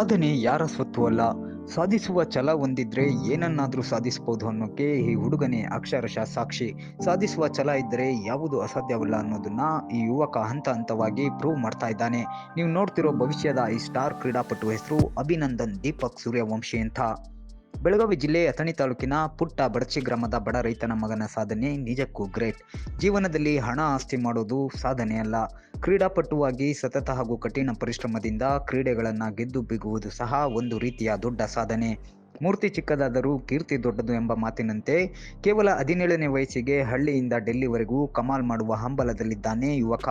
ಸಾಧನೆ ಯಾರ ಸ್ವತ್ತು ಅಲ್ಲ? ಸಾಧಿಸುವ ಛಲ ಹೊಂದಿದ್ರೆ ಏನನ್ನಾದರೂ ಸಾಧಿಸಬಹುದು ಅನ್ನೋಕೆ ಈ ಹುಡುಗನೇ ಅಕ್ಷರಶಃ ಸಾಕ್ಷಿ. ಸಾಧಿಸುವ ಛಲ ಇದ್ದರೆ ಯಾವುದು ಅಸಾಧ್ಯವಲ್ಲ ಅನ್ನೋದನ್ನ ಈ ಯುವಕ ಹಂತ ಹಂತವಾಗಿ ಪ್ರೂವ್ ಮಾಡ್ತಾ ಇದ್ದಾನೆ. ನೀವು ನೋಡ್ತಿರೋ ಭವಿಷ್ಯದ ಈ ಸ್ಟಾರ್ ಕ್ರೀಡಾಪಟು ಹೆಸರು ಅಭಿನಂದನ್ ದೀಪಕ್ ಸೂರ್ಯವಂಶಿ ಅಂತ. ಬೆಳಗಾವಿ ಜಿಲ್ಲೆ ಅಥಣಿ ತಾಲೂಕಿನ ಪುಟ್ಟ ಬಡಚಿ ಗ್ರಾಮದ ಬಡ ರೈತನ ಮಗನ ಸಾಧನೆ ನಿಜಕ್ಕೂ ಗ್ರೇಟ್. ಜೀವನದಲ್ಲಿ ಹಣ ಆಸ್ತಿ ಮಾಡೋದು ಸಾಧನೆ ಅಲ್ಲ. ಕ್ರೀಡಾಪಟುವಾಗಿ ಸತತ ಹಾಗೂ ಕಠಿಣ ಪರಿಶ್ರಮದಿಂದ ಕ್ರೀಡೆಗಳನ್ನು ಗೆದ್ದು ಬಿಗುವುದು ಸಹ ಒಂದು ರೀತಿಯ ದೊಡ್ಡ ಸಾಧನೆ. ಮೂರ್ತಿ ಚಿಕ್ಕದಾದರೂ ಕೀರ್ತಿ ದೊಡ್ಡದು ಎಂಬ ಮಾತಿನಂತೆ ಕೇವಲ ಹದಿನೇಳನೇ ವಯಸ್ಸಿಗೆ ಹಳ್ಳಿಯಿಂದ ಡೆಲ್ಲಿವರೆಗೂ ಕಮಾಲ್ ಮಾಡುವ ಹಂಬಲದಲ್ಲಿದ್ದಾನೆ ಯುವಕ.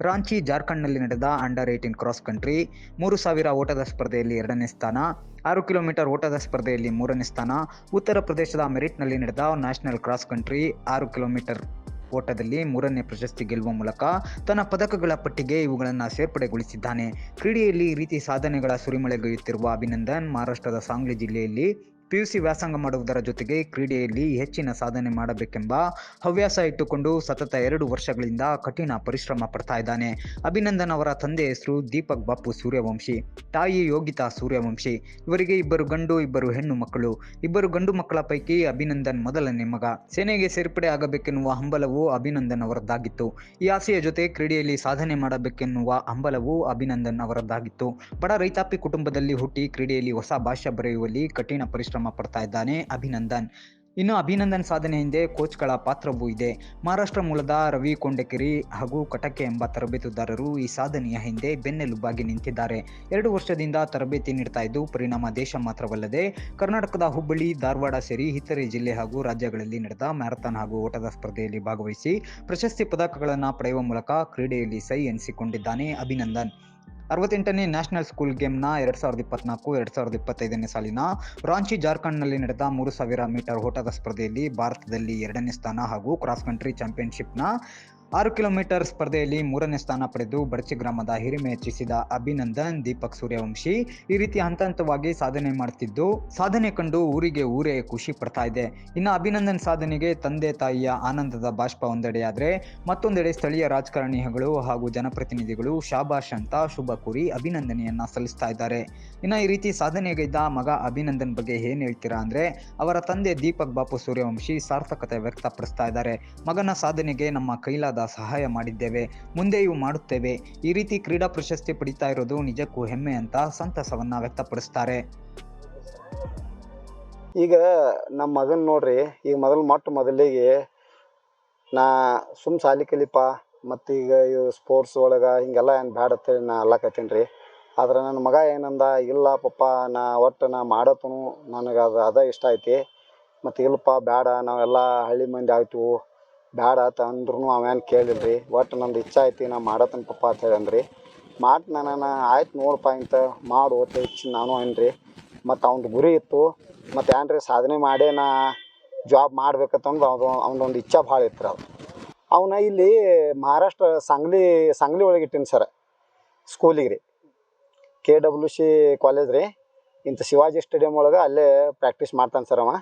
ರಾಂಚಿ, ಜಾರ್ಖಂಡ್ನಲ್ಲಿ ನಡೆದ ಅಂಡರ್ ಏಯ್ಟೀನ್ ಕ್ರಾಸ್ ಕಂಟ್ರಿ ಮೂರು ಸಾವಿರ ಓಟದ ಸ್ಪರ್ಧೆಯಲ್ಲಿ ಎರಡನೇ ಸ್ಥಾನ, ಆರು ಕಿಲೋಮೀಟರ್ ಓಟದ ಸ್ಪರ್ಧೆಯಲ್ಲಿ ಮೂರನೇ ಸ್ಥಾನ, ಉತ್ತರ ಪ್ರದೇಶದ ಮೆರಿಟ್ನಲ್ಲಿ ನಡೆದ ನ್ಯಾಷನಲ್ ಕ್ರಾಸ್ ಕಂಟ್ರಿ ಆರು ಕಿಲೋಮೀಟರ್. ಓಟದಲ್ಲಿ ಮೂರನೇ ಪ್ರಶಸ್ತಿ ಗೆಲ್ಲುವ ಮೂಲಕ ತನ್ನ ಪದಕಗಳ ಪಟ್ಟಿಗೆ ಇವುಗಳನ್ನು ಸೇರ್ಪಡೆಗೊಳಿಸಿದ್ದಾನೆ. ಕ್ರೀಡೆಯಲ್ಲಿ ರೀತಿ ಸಾಧನೆಗಳ ಸುರಿಮಳೆಗೈಯುತ್ತಿರುವ ಅಭಿನಂದನ್ ಮಹಾರಾಷ್ಟ್ರದ ಸಾಂಗ್ಲಿ ಜಿಲ್ಲೆಯಲ್ಲಿ ಪಿಯುಸಿ ವ್ಯಾಸಂಗ ಮಾಡುವುದರ ಜೊತೆಗೆ ಕ್ರೀಡೆಯಲ್ಲಿ ಹೆಚ್ಚಿನ ಸಾಧನೆ ಮಾಡಬೇಕೆಂಬ ಹವ್ಯಾಸ ಇಟ್ಟುಕೊಂಡು ಸತತ ಎರಡು ವರ್ಷಗಳಿಂದ ಕಠಿಣ ಪರಿಶ್ರಮ ಪಡ್ತಾ ಇದ್ದಾನೆ. ಅಭಿನಂದನ್ ಅವರ ತಂದೆ ಹೆಸರು ದೀಪಕ್ ಬಾಪು ಸೂರ್ಯವಂಶಿ, ತಾಯಿ ಯೋಗಿತಾ ಸೂರ್ಯವಂಶಿ, ಇವರಿಗೆ ಇಬ್ಬರು ಗಂಡು, ಇಬ್ಬರು ಹೆಣ್ಣು ಮಕ್ಕಳು. ಇಬ್ಬರು ಗಂಡು ಮಕ್ಕಳ ಪೈಕಿ ಅಭಿನಂದನ್ ಮೊದಲನೇ ಮಗ. ಸೇನೆಗೆ ಸೇರ್ಪಡೆ ಆಗಬೇಕೆನ್ನುವ ಹಂಬಲವು ಅಭಿನಂದನ್ ಅವರದ್ದಾಗಿತ್ತು. ಈ ಆಸೆಯ ಜೊತೆ ಕ್ರೀಡೆಯಲ್ಲಿ ಸಾಧನೆ ಮಾಡಬೇಕೆನ್ನುವ ಹಂಬಲವು ಅಭಿನಂದನ್ ಅವರದ್ದಾಗಿತ್ತು. ಬಡ ರೈತಾಪಿ ಕುಟುಂಬದಲ್ಲಿ ಹುಟ್ಟಿ ಕ್ರೀಡೆಯಲ್ಲಿ ಹೊಸ ಭಾಷೆ ಬರೆಯುವಲ್ಲಿ ಕಠಿಣ ಪರಿಶ್ರಮ ಪಡ್ತಾ ಇದ್ದಾನೆ ಅಭಿನಂದನ್. ಇನ್ನು ಅಭಿನಂದನ್ ಸಾಧನೆ ಹಿಂದೆ ಕೋಚ್ಗಳ ಪಾತ್ರವೂ ಇದೆ. ಮಹಾರಾಷ್ಟ್ರ ಮೂಲದ ರವಿ ಕೊಂಡಕೆರಿ ಹಾಗೂ ಕಟಕೆ ಎಂಬ ತರಬೇತುದಾರರು ಈ ಸಾಧನೆಯ ಹಿಂದೆ ಬೆನ್ನೆಲುಬಾಗಿ ನಿಂತಿದ್ದಾರೆ. ಎರಡು ವರ್ಷದಿಂದ ತರಬೇತಿ ನೀಡ್ತಾ ಇದ್ದು, ಪರಿಣಾಮ ದೇಶ ಮಾತ್ರವಲ್ಲದೆ ಕರ್ನಾಟಕದ ಹುಬ್ಬಳ್ಳಿ, ಧಾರವಾಡ ಸೇರಿ ಇತರೆ ಜಿಲ್ಲೆ ಹಾಗೂ ರಾಜ್ಯಗಳಲ್ಲಿ ನಡೆದ ಮ್ಯಾರಥಾನ್ ಹಾಗೂ ಓಟದ ಸ್ಪರ್ಧೆಯಲ್ಲಿ ಭಾಗವಹಿಸಿ ಪ್ರಶಸ್ತಿ ಪದಕಗಳನ್ನು ಪಡೆಯುವ ಮೂಲಕ ಕ್ರೀಡೆಯಲ್ಲಿ ಸೈ ಎನಿಸಿಕೊಂಡಿದ್ದಾನೆ ಅಭಿನಂದನ್. ಅರವತ್ತೆಂಟನೇ ನ್ಯಾಷನಲ್ ಸ್ಕೂಲ್ ಗೇಮ್ನ ಎರಡು ಸಾವಿರದ ಇಪ್ಪತ್ನಾಲ್ಕು, ಎರಡು ಸಾವಿರದ ಇಪ್ಪತ್ತೈದನೇ ಸಾಲಿನ ರಾಂಚಿ, ಜಾರ್ಖಂಡ್ನಲ್ಲಿ ನಡೆದ ಮೂರು ಸಾವಿರ ಮೀಟರ್ ಓಟದ ಸ್ಪರ್ಧೆಯಲ್ಲಿ ಭಾರತದಲ್ಲಿ ಎರಡನೇ ಸ್ಥಾನ ಹಾಗೂ ಕ್ರಾಸ್ ಕಂಟ್ರಿ ಚಾಂಪಿಯನ್ಶಿಪ್ನ ಆರು ಕಿಲೋಮೀಟರ್ ಸ್ಪರ್ಧೆಯಲ್ಲಿ ಮೂರನೇ ಸ್ಥಾನ ಪಡೆದು ಬಡಚಿ ಗ್ರಾಮದ ಹಿರಿಮೆ ಹೆಚ್ಚಿಸಿದ ಅಭಿನಂದನ್, ದೀಪಕ್ ಸೂರ್ಯವಂಶಿ ಈ ರೀತಿ ಹಂತ ಹಂತವಾಗಿ ಸಾಧನೆ ಮಾಡ್ತಿದ್ದು, ಸಾಧನೆ ಕಂಡು ಊರಿಗೆ ಊರೇ ಖುಷಿ ಪಡ್ತಾ ಇದೆ. ಇನ್ನು ಅಭಿನಂದನ್ ಸಾಧನೆಗೆ ತಂದೆ ತಾಯಿಯ ಆನಂದದ ಬಾಷ್ಪ ಒಂದೆಡೆಯಾದರೆ ಮತ್ತೊಂದೆಡೆ ಸ್ಥಳೀಯ ರಾಜಕಾರಣಿಗಳು ಹಾಗೂ ಜನಪ್ರತಿನಿಧಿಗಳು ಶಾಬಾಷ್ ಅಂತ ಶುಭ ಕೋರಿ ಅಭಿನಂದನೆಯನ್ನ ಸಲ್ಲಿಸ್ತಾ ಇದ್ದಾರೆ. ಇನ್ನು ಈ ರೀತಿ ಸಾಧನೆಗೈದ ಮಗ ಅಭಿನಂದನ್ ಬಗ್ಗೆ ಏನು ಹೇಳ್ತೀರಾ ಅಂದ್ರೆ, ಅವರ ತಂದೆ ದೀಪಕ್ ಬಾಪು ಸೂರ್ಯವಂಶಿ ಸಾರ್ಥಕತೆ ವ್ಯಕ್ತಪಡಿಸ್ತಾ ಇದ್ದಾರೆ. ಮಗನ ಸಾಧನೆಗೆ ನಮ್ಮ ಕೈಲಾದ ಸಹಾಯ ಮಾಡಿದ್ದೇವೆ, ಮುಂದೆಯೂ ಮಾಡುತ್ತೇವೆ. ಈ ರೀತಿ ಕ್ರೀಡಾ ಪ್ರಶಸ್ತಿ ಪಡಿತಾ ಇರೋದು ನಿಜಕ್ಕೂ ಹೆಮ್ಮೆ ಅಂತ ಸಂತಸವನ್ನ ವ್ಯಕ್ತಪಡಿಸ್ತಾರೆ. ಈಗ ನಮ್ಮ ಮಗನ್ ನೋಡ್ರಿ, ಈಗ ಮೊದಲು ಮೊಟ್ಟ ಮೊದಲಿಗೆ ನಾ ಸುಮ್ ಸಾಲಿ ಕಲಿಪ, ಮತ್ತು ಈಗ ಇವು ಸ್ಪೋರ್ಟ್ಸ್ ಒಳಗೆ ಹಿಂಗೆಲ್ಲ ಏನು ಬ್ಯಾಡ ಅಂತೇಳಿ ನಾ ಅಲ್ಲಕತ್ತೀನಿ ರೀ. ಆದ್ರೆ ನನ್ನ ಮಗ ಏನಂದ, ಇಲ್ಲ ಪಪ್ಪ, ನಾ ಒಟ್ಟು ನಾ ಮಾಡತನು, ನನಗೆ ಅದು, ಅದ ಇಷ್ಟ ಐತಿ. ಮತ್ತು ಇಲ್ಲಪ್ಪ, ಬ್ಯಾಡ, ನಾವೆಲ್ಲ ಹಳ್ಳಿ ಮಂದಿ ಆಯ್ತು ಬ್ಯಾಡ ಆತ ಅಂದ್ರೂ ಅವೇನು ಕೇಳಿಲ್ಲ ರೀ ಒಟ್ಟು ನಂದು ಇಚ್ಛೆ ಐತಿ ನಾ ಮಾಡತ್ತೇನೆ ಪಪ್ಪ ಅಂತ ಹೇಳಿ ಅಂದ್ರಿ. ಮಾಡಿ ನಾನು ಆಯ್ತು ನೋಡಪ್ಪ ಇಂತ ಮಾಡು ಅಂತ ಹೆಚ್ಚು ನಾನು ಏನ್ರಿ. ಮತ್ತು ಅವ್ನದು ಗುರಿ ಇತ್ತು. ಮತ್ತು ಏನ್ರಿ ಸಾಧನೆ ಮಾಡೇ ನಾ ಜಾಬ್ ಮಾಡ್ಬೇಕಂತಂದು ಅವ್ನು, ಅವನೊಂದು ಇಚ್ಛೆ ಭಾಳ ಇತ್ತು ಅದು. ಅವನ ಇಲ್ಲಿ ಮಹಾರಾಷ್ಟ್ರ ಸಂಗ್ಲಿ ಸಂಗ್ಲಿ ಒಳಗೆ ಇಟ್ಟೀನಿ ಸರ್ ಸ್ಕೂಲಿಗೆ ರೀ. ಕೆ ಡಬ್ಲ್ಯೂ ಸಿ ಕಾಲೇಜ್ ರೀ. ಇಂಥ ಶಿವಾಜಿ ಸ್ಟೇಡಿಯಂ ಒಳಗೆ ಅಲ್ಲೇ ಪ್ರಾಕ್ಟೀಸ್ ಮಾಡ್ತಾನೆ ಸರ್ ಅವ.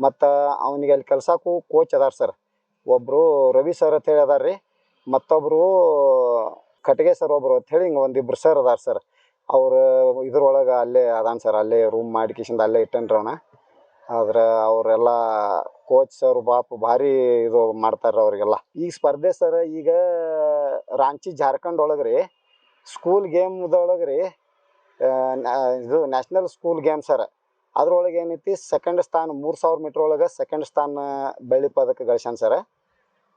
ಮತ್ತು ಅವನಿಗೆ ಅಲ್ಲಿ ಕೆಲಸಕ್ಕೂ ಕೋಚ್ ಅದಾರ ಸರ್. ಒಬ್ಬರು ರವಿ ಸರ್ ಅಂತ ಹೇಳಿ ಅದಾರ ರೀ ಮತ್ತೊಬ್ಬರು ಕಟ್ಟಿಗೆ ಸರ್ ಒಬ್ಬರು ಅಂತ ಹೇಳಿ ಹಿಂಗೆ ಒಂದಿಬ್ರು ಸರ್ ಅದಾರ ಸರ್. ಅವರು ಇದ್ರೊಳಗೆ ಅಲ್ಲೇ ಅದಾನ ಸರ್, ಅಲ್ಲೇ ರೂಮ್ ಮಾಡಿಕಿಸಿಂದ ಅಲ್ಲೇ ಇಟ್ಟನ್ರಿ ಆದ್ರೆ ಅವರೆಲ್ಲ ಕೋಚ್ ಸರ್, ಬಾಪು ಭಾರಿ ಇದು ಮಾಡ್ತಾರೆ ಅವರಿಗೆಲ್ಲ. ಈಗ ಸ್ಪರ್ಧೆ ಸರ್, ಈಗ ರಾಂಚಿ ಜಾರ್ಖಂಡ್ ಒಳಗೆ ರೀ ಸ್ಕೂಲ್ ಗೇಮ್ದೊಳಗೆ ರೀ ಇದು ನ್ಯಾಷನಲ್ ಸ್ಕೂಲ್ ಗೇಮ್ ಸರ್. ಅದ್ರೊಳಗೆ ಏನೈತಿ ಸೆಕೆಂಡ್ ಸ್ಥಾನ ಮೂರು ಸಾವಿರ ಮೀಟ್ರ್ ಒಳಗೆ ಸೆಕೆಂಡ್ ಸ್ಥಾನ ಬೆಳ್ಳಿ ಪದಕ ಗಳಿಸ್ಯಾನ ಸರ್.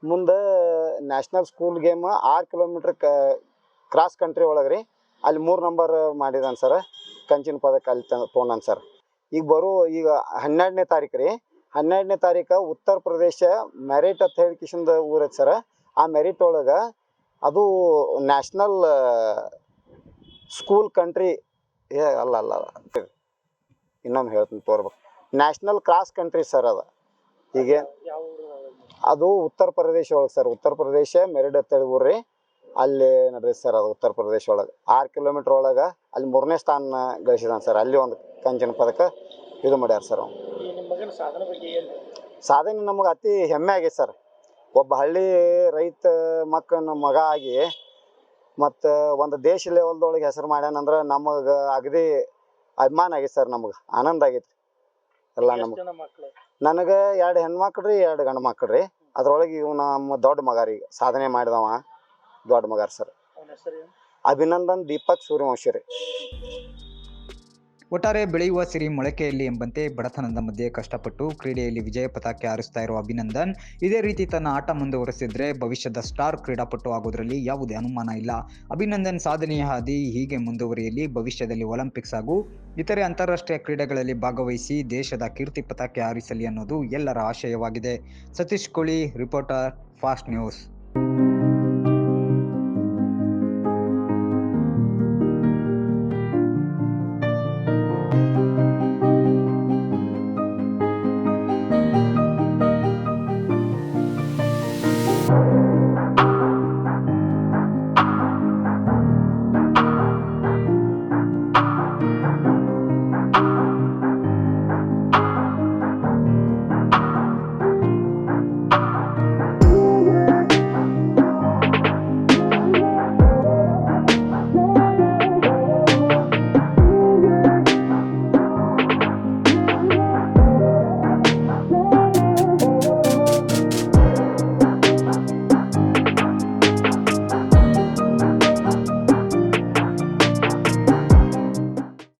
ಮುಂದೆ ನ್ಯಾಷನಲ್ ಸ್ಕೂಲ್ ಗೇಮ್ ಆರು ಕಿಲೋಮೀಟ್ರ್ ಕ್ರಾಸ್ ಕಂಟ್ರಿ ಒಳಗೆ ರೀ. ಅಲ್ಲಿ ಮೂರು ನಂಬರ್ ಮಾಡಿದಾನೆ ಸರ್ ಕಂಚಿನ ಪದಕ ಅಲ್ಲಿ ತೊಗೊಂಡಾನ ಸರ್ ಈಗ ಬರೋ ಈಗ ಹನ್ನೆರಡನೇ ತಾರೀಕು ರೀ. ಹನ್ನೆರಡನೇ ತಾರೀಕು ಉತ್ತರ ಪ್ರದೇಶ ಮೆರಿಟ್ ಅಂತ ಹೇಳಿ ಕಿಶನ್ದ ಊರ ಸರ್ ಆ ಮೆರಿಟ್ ಒಳಗೆ ಅದು ನ್ಯಾಷನಲ್ ಸ್ಕೂಲ್ ಕಂಟ್ರಿ ಏ, ಅಲ್ಲ ಅಲ್ಲ ಇನ್ನೊಮ್ಮೆ ಹೇಳ್ತೀನಿ, ತೋರ್ಬೇಕು. ನ್ಯಾಷನಲ್ ಕ್ರಾಸ್ ಕಂಟ್ರಿ ಸರ್ ಅದು. ಹೀಗೆ ಅದು ಉತ್ತರ ಪ್ರದೇಶ ಒಳಗೆ ಸರ್. ಉತ್ತರ ಪ್ರದೇಶ ಮೆರಿಡ್ ಅಂತೇಳಿ ರೀ ಅಲ್ಲಿ ನಡ್ರಿ ಸರ್ ಅದು ಉತ್ತರ ಪ್ರದೇಶ ಒಳಗೆ. ಆರು ಕಿಲೋಮೀಟ್ರ್ ಒಳಗೆ ಅಲ್ಲಿ ಮೂರನೇ ಸ್ಥಾನ ಗಳಿಸಿದಾನೆ ಸರ್. ಅಲ್ಲಿ ಒಂದು ಕಂಚಿನ ಪದಕ ಇದು ಮಾಡ್ಯಾರ ಸರ್ ಅವ್ನು. ಸಾಧನೆ ನಮಗೆ ಅತಿ ಹೆಮ್ಮೆ ಆಗೈತೆ ಸರ್. ಒಬ್ಬ ಹಳ್ಳಿ ರೈತ ಮಕ್ಕನ ಮಗ ಆಗಿ ಮತ್ತು ಒಂದು ದೇಶ ಲೆವೆಲ್ದೊಳಗೆ ಹೆಸರು ಮಾಡ್ಯಾನಂದ್ರೆ ನಮಗೆ ಅಗದಿ ಅಭಿಮಾನ ಆಗೈತೆ ಸರ್ ನಮಗೆ. ಆನಂದ ಆಗೈತೆ. ಎಲ್ಲ ನಮಗೆ. ನನಗೆ ಎರಡು ಹೆಣ್ಮಕ್ಳು ರೀ ಎರಡು ಗಂಡು ಮಕ್ಳು ರೀ. ಅದ್ರೊಳಗೆ ಇವ್ ನಮ್ಮ ದೊಡ್ಡ ಮಗ ರೀ ಸಾಧನೆ ಮಾಡಿದವ ದೊಡ್ಡ ಮಗ ಸರ್. ಅಭಿನಂದನ್ ದೀಪಕ್ ಸೂರ್ಯವಂಶಿ ರೀ. ಒಟ್ಟಾರೆ ಬೆಳೆಯುವ ಸಿರಿ ಮೊಳಕೆಯಲ್ಲಿ ಎಂಬಂತೆ ಬಡತನದ ಮಧ್ಯೆ ಕಷ್ಟಪಟ್ಟು ಕ್ರೀಡೆಯಲ್ಲಿ ವಿಜಯ ಪತಾಕೆ ಹಾರಿಸ್ತಾ ಇರುವ ಅಭಿನಂದನ್, ಇದೇ ರೀತಿ ತನ್ನ ಆಟ ಮುಂದುವರೆಸಿದ್ರೆ ಭವಿಷ್ಯದ ಸ್ಟಾರ್ ಕ್ರೀಡಾಪಟು ಆಗೋದರಲ್ಲಿ ಯಾವುದೇ ಅನುಮಾನ ಇಲ್ಲ. ಅಭಿನಂದನ್ ಸಾಧನೆಯ ಹಾದಿ ಹೀಗೆ ಮುಂದುವರಿಯಲಿ, ಭವಿಷ್ಯದಲ್ಲಿ ಒಲಿಂಪಿಕ್ಸ್ ಹಾಗೂ ಇತರೆ ಅಂತಾರಾಷ್ಟ್ರೀಯ ಕ್ರೀಡೆಗಳಲ್ಲಿ ಭಾಗವಹಿಸಿ ದೇಶದ ಕೀರ್ತಿ ಪತಾಕೆ ಹಾರಿಸಲಿ ಅನ್ನೋದು ಎಲ್ಲರ ಆಶಯವಾಗಿದೆ. ಸತೀಶ್ ಕೋಳಿ, ರಿಪೋರ್ಟರ್, ಫಾಸ್ಟ್ ನ್ಯೂಸ್.